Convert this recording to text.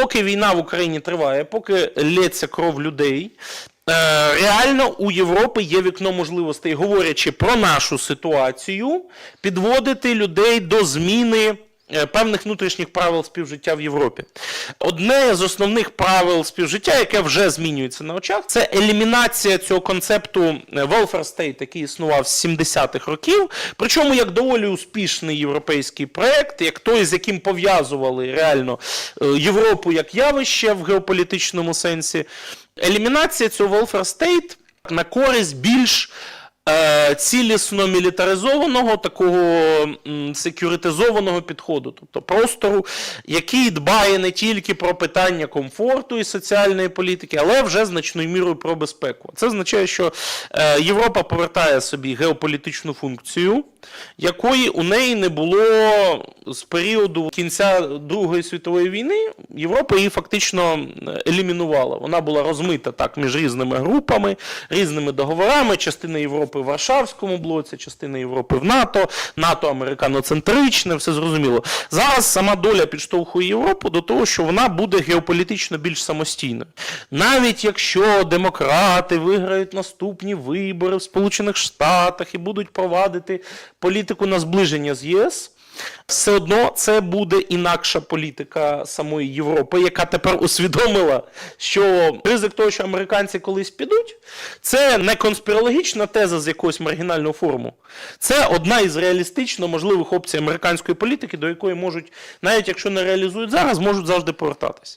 поки війна в Україні триває, поки лється кров людей. е, Реально у Європи є вікно можливостей, говорячи про нашу ситуацію, підводити людей до зміни певних внутрішніх правил співжиття в Європі. Одне з основних правил співжиття, яке вже змінюється на очах, це елімінація цього концепту е, welfare state, який існував з 70-х років. Причому як доволі успішний європейський проект, як той, з яким пов'язували реально е, Європу як явище в геополітичному сенсі. Елімінація цього welfare state на користь більш е, цілісно мілітаризованого, такого секюритизованого підходу, тобто простору, який дбає не тільки про питання комфорту і соціальної політики, але вже значною мірою про безпеку. Це означає, що е, Європа повертає собі геополітичну функцію, якої у неї не було з періоду кінця Другої світової війни. Європа її фактично елімінувала. Вона була розмита так між різними групами, різними договорами. Частина Європи в Варшавському блоці, частина Європи в НАТО, НАТО американоцентричне, все зрозуміло. Зараз сама доля підштовхує Європу до того, що вона буде геополітично більш самостійною. Навіть якщо демократи виграють наступні вибори в Сполучених Штатах і будуть провадити політику на зближення з ЄС. Все одно це буде інакша політика самої Європи, яка тепер усвідомила, що ризик того, що американці колись підуть, це не конспірологічна теза з якогось маргінального форуму. Це одна із реалістично можливих опцій американської політики, до якої можуть, навіть якщо не реалізують зараз, можуть завжди повертатись.